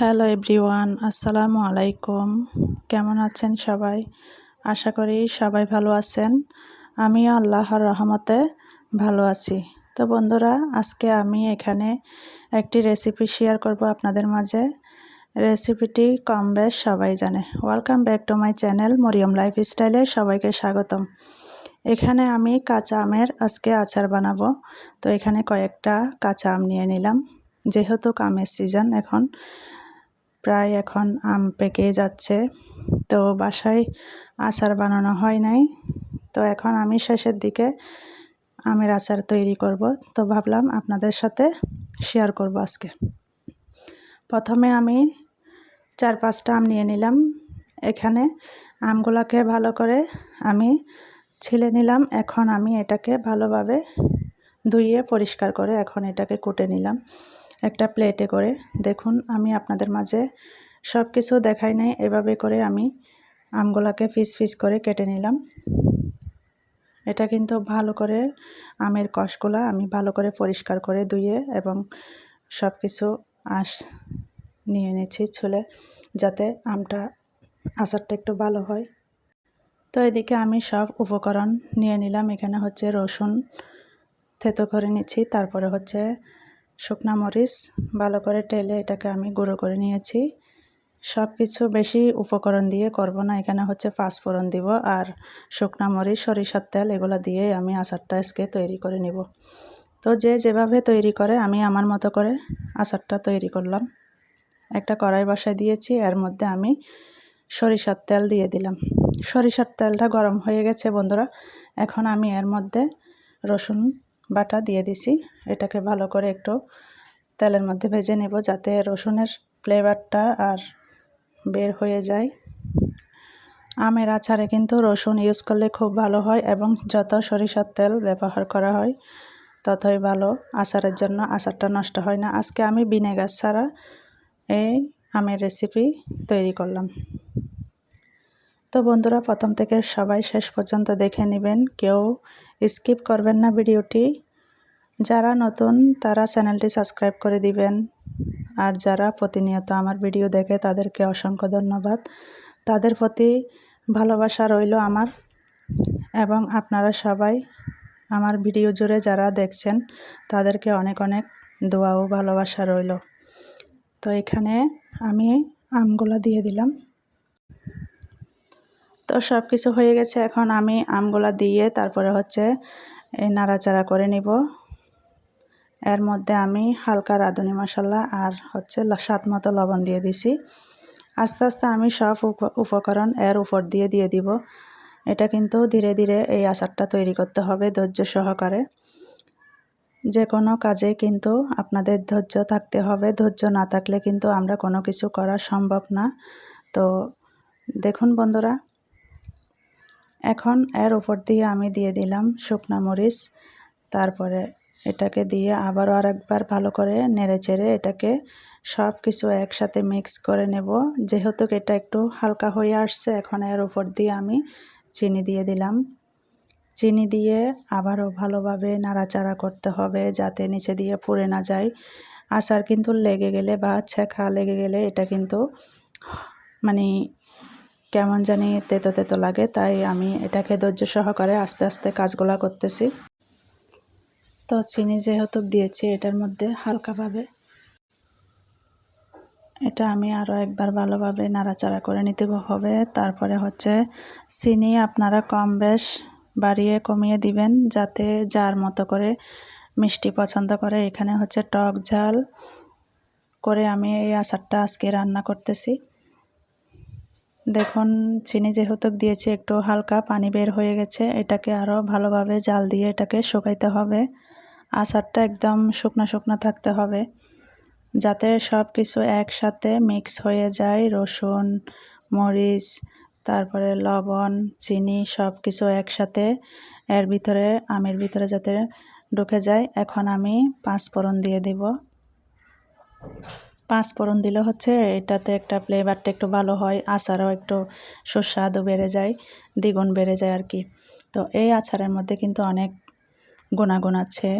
Hello everyone, আসসালামু আলাইকুম। কেমন আছেন সবাই? আশা করি সবাই ভালো আছেন। আমিও আল্লাহর রহমতে ভালো আছি। তো বন্ধুরা, আজকে আমি এখানে একটি রেসিপি শেয়ার করব আপনাদের মাঝে। রেসিপিটি কম বেশ সবাই জানে। Welcome back to my channel Mariyam life স্টাইলে সবাইকে স্বাগতম। এখানে আমি কাঁচা আমের আজকে আচার বানাবো। তো এখানে কয়েকটা কাঁচা আম নিয়ে নিলাম। যেহেতু আমের সিজন এখন প্রায় এখন আম পেকে যাচ্ছে। তো বাসায় আচার বানানো হয় নাই। তো এখন আমি শেষের দিকে আমের আচার তৈরি করব। তো ভাবলাম আপনাদের সাথে শেয়ার করব আজকে। প্রথমে আমি চার পাঁচটা আম নিয়ে নিলাম। এখানে আমগুলাকে ভালো করে আমি ছিলে নিলাম। এখন আমি এটাকে ভালোভাবে ধুইয়ে পরিষ্কার করে এখন এটাকে কুটে নিলাম। একটা প্লেটে করে। দেখুন, আমি আপনাদের মাঝে সব কিছু দেখাই নাই। এভাবে করে আমি আমগুলাকে ফিস ফিস করে কেটে নিলাম। এটা কিন্তু ভালো করে আমের কষগুলা আমি ভালো করে পরিষ্কার করে ধুয়ে এবং সব কিছু আঁশ নিয়ে নিয়েছি ছুলে, যাতে আমটা আচারটা একটু ভালো হয়। তো এদিকে আমি সব উপকরণ নিয়ে নিলাম। এখানে হচ্ছে রসুন থেতো করে নিচ্ছি। তারপরে হচ্ছে শুকনা মরিচ ভালো করে টেলে এটাকে আমি গুঁড়ো করে নিয়েছি। সব কিছু বেশি উপকরণ দিয়ে করব না, এখানে হচ্ছে পাঁচফোড়ন দিব আর শুকনা মরিচ, সরিষার তেল এগুলো দিয়ে আমি আচারটা আজকে তৈরি করে নিব। তো যে যেভাবে তৈরি করে আমি আমার মতো করে আচারটা তৈরি করলাম। একটা কড়াই বসায় দিয়েছি, এর মধ্যে আমি সরিষার তেল দিয়ে দিলাম। সরিষার তেলটা গরম হয়ে গেছে বন্ধুরা, এখন আমি এর মধ্যে রসুন বাটা দিয়ে দিছি। এটাকে ভালো করে একটু তেলের মধ্যে ভেজে নেব যাতে রসুনের ফ্লেভারটা আর বের হয়ে যায়। আমের আচারে কিন্তু রসুন ইউজ করলে খুব ভালো হয় এবং যত সরিষার তেল ব্যবহার করা হয়, ততই ভালো। আচারের জন্য আচারটা নষ্ট হয় না। আজকে আমি ভিনেগার ছাড়া এই আমের রেসিপি তৈরি করলাম। তো বন্ধুরা প্রথম থেকে সবাই শেষ পর্যন্ত দেখে নেবেন, কেউ স্কিপ করবেন না ভিডিওটি। যারা নতুন, তারা চ্যানেলটি সাবস্ক্রাইব করে দিবেন। আর যারা প্রতিনিয়ত আমার ভিডিও দেখে, তাদেরকে অসংখ্য ধন্যবাদ। তাদের প্রতি ভালোবাসা রইল আমার এবং আপনারা সবাই আমার ভিডিও জুড়ে যারা দেখছেন, তাদেরকে অনেক অনেক দোয়া ও ভালোবাসা রইল। তো এখানে আমি আমগুলা দিয়ে দিলাম। তো সব কিছু হয়ে গেছে। এখন আমি আমগুলা দিয়ে তারপরে হচ্ছে এই নাড়াচাড়া করে নিব। এর মধ্যে আমি হালকা রাঁধুনি মশলা আর হচ্ছে স্বাদ মতো লবণ দিয়ে দিছি। আস্তে আস্তে আমি সব উপকরণ এর উপর দিয়ে দিয়ে দিব। এটা কিন্তু ধীরে ধীরে এই আচারটা তৈরি করতে হবে ধৈর্য সহকারে। যে কোনো কাজে কিন্তু আপনাদের ধৈর্য থাকতে হবে। ধৈর্য না থাকলে কিন্তু আমরা কোনো কিছু করা সম্ভব না। তো দেখুন বন্ধুরা এখন এর উপর দিয়ে আমি দিয়ে দিলাম শুকনা মরিচ। তারপরে এটাকে দিয়ে আবারও আরেকবার ভালো করে নেড়ে চেড়ে এটাকে সব কিছু একসাথে মিক্স করে নেব। যেহেতু এটা একটু হালকা হয়ে আসছে, এখন এর উপর দিয়ে আমি চিনি দিয়ে দিলাম। চিনি দিয়ে আবারও ভালোভাবে নাড়াচাড়া করতে হবে যাতে নিচে দিয়ে পুড়ে না যায়। আচার কিন্তু লেগে গেলে বা ছেঁকা লেগে গেলে এটা কিন্তু মানে কেমন জানি তেতো তেতো লাগে, তাই আমি এটাকে ধৈর্য সহকারে আস্তে আস্তে কাজগুলা করতেছি। তো চিনি যেহেতু দিয়েছি, এটার মধ্যে হালকাভাবে এটা আমি আরও একবার ভালোভাবে নাড়াচাড়া করে নিতে হবে। তারপরে হচ্ছে চিনি আপনারা কম বেশ বাড়িয়ে কমিয়ে দিবেন, যাতে যার মতো করে মিষ্টি পছন্দ করে। এখানে হচ্ছে টক ঝাল করে আমি এই আচারটা আজকে রান্না করতেছি। দেখুন, চিনি যেহেতু দিয়েছি, একটু হালকা পানি বের হয়ে গেছে। এটাকে আরও ভালোভাবে জাল দিয়ে এটাকে শুকাইতে হবে। আচারটা একদম শুকনো শুকনো থাকতে হবে, যাতে সব কিছু একসাথে মিক্স হয়ে যায়। রসুন, মরিচ, তারপরে লবণ, চিনি সব কিছু একসাথে এর ভিতরে, আমের ভিতরে যাতে ঢুকে যায়। এখন আমি পাঁচ ফোড়ন দিয়ে দিব। পাঁচ ফোড়ন দিলে হচ্ছে এটাতে একটা ফ্লেভারটা একটু ভালো হয়, আচারও একটু সুস্বাদও বেড়ে যায়, দ্বিগুণ বেড়ে যায় আর কি। তো এই আচারের মধ্যে কিন্তু অনেক গুণাগুণ আছে।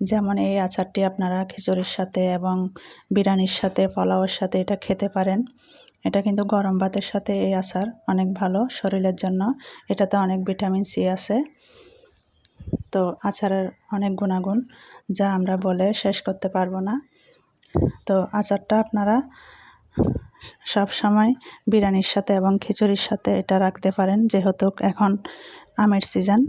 যেমন এই আচারটি আপনারা খিচুড়ির সাথে এবং বিরিয়ানির সাথে, পোলাওয়ের সাথে এটা খেতে পারেন। এটা কিন্তু গরম ভাতের সাথে এই আচার অনেক ভালো শরীরের জন্য। এটাতে অনেক ভিটামিন সি আছে। তো আচারের অনেক গুণাগুণ যা আমরা বলে শেষ করতে পারব না। তো আচারটা আপনারা সব সময় বিরিয়ানির সাথে এবং খিচুড়ির সাথে এটা রাখতে পারেন, যেহেতু এখন আমের সিজন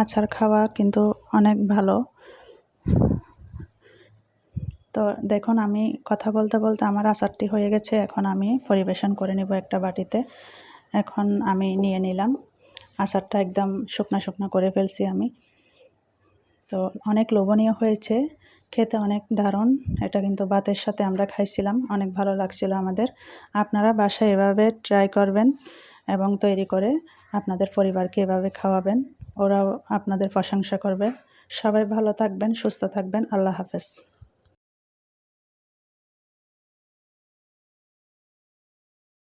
আচার খাওয়া কিন্তু অনেক ভালো। তো দেখুন, আমি কথা বলতে বলতে আমার আচারটি হয়ে গেছে, এখন আমি পরিবেশন করে নেব একটা বাটিতে। এখন আমি নিয়ে নিলাম। আচারটা একদম শুকনো শুকনো করে ফেলছি আমি। তো অনেক লোভনীয় হয়েছে। খেতে অনেক দারুণ। এটা কিন্তু ভাতের সাথে আমরা খাইছিলাম, অনেক ভালো লাগছিল আমাদের। আপনারা বাসায় এভাবে ট্রাই করবেন এবং তৈরি করে আপনাদের পরিবারকে এভাবে খাওয়াবেন। ওরাও আপনাদের প্রশংসা করবে। সবাই ভালো থাকবেন, সুস্থ থাকবেন। আল্লাহ হাফেজ।